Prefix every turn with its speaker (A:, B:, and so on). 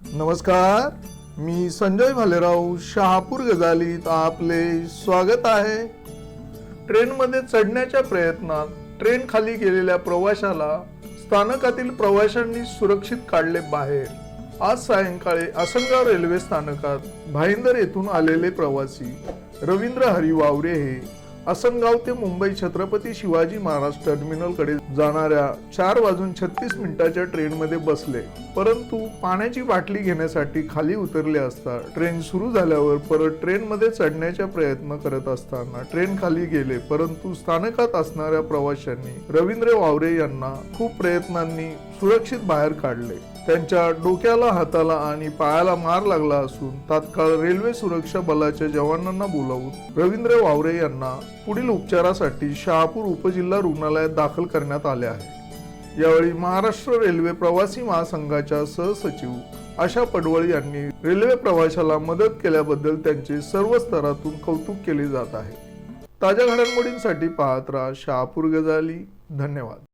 A: नमस्कार मी संजय भालेराव शहापूर गजालीत आपले स्वागत आहे. ट्रेनमध्ये चढण्याच्या प्रयत्नात ट्रेन खाली गेलेल्या प्रवाशाला स्थानकातील प्रवाशांनी सुरक्षित काढले बाहेर. आज सायंकाळी आसनगाव रेल्वे स्थानकात भाईंदर येथून आलेले प्रवासी रवींद्र हरी वावरे हे आसनगाव ते मुंबई छत्रपती शिवाजी महाराज टर्मिनलकडे जाणाऱ्या चार वाजून छत्तीस मिनिटाच्या ट्रेनमध्ये बसले. परंतु पाण्याची बाटली घेण्यासाठी खाली उतरले असता ट्रेन सुरू झाल्यावर परत ट्रेनमध्ये चढण्याचा प्रयत्न करत असताना ट्रेन खाली गेले. परंतु स्थानकात असणाऱ्या प्रवाशांनी रवींद्र वावरे यांना खूप प्रयत्नांनी सुरक्षित बाहेर काढले. त्यांच्या डोक्याला हाताला आणि पायाला मार लागला असून तात्काळ रेल्वे सुरक्षा बलाच्या जवानांना बोलावून रवींद्र वावरे यांना पुढील उपचारासाठी शहापूर उपजिल्हा रुग्णालयात दाखल करण्यात आले आहे. यावेळी महाराष्ट्र रेल्वे प्रवासी महासंघाच्या सहसचिव आशा पडवळ यांनी रेल्वे प्रवाशाला मदत केल्याबद्दल त्यांचे सर्व स्तरातून कौतुक केले जात आहे. ताज्या घडामोडींसाठी पाहत राहा शहापूर गजाली. धन्यवाद.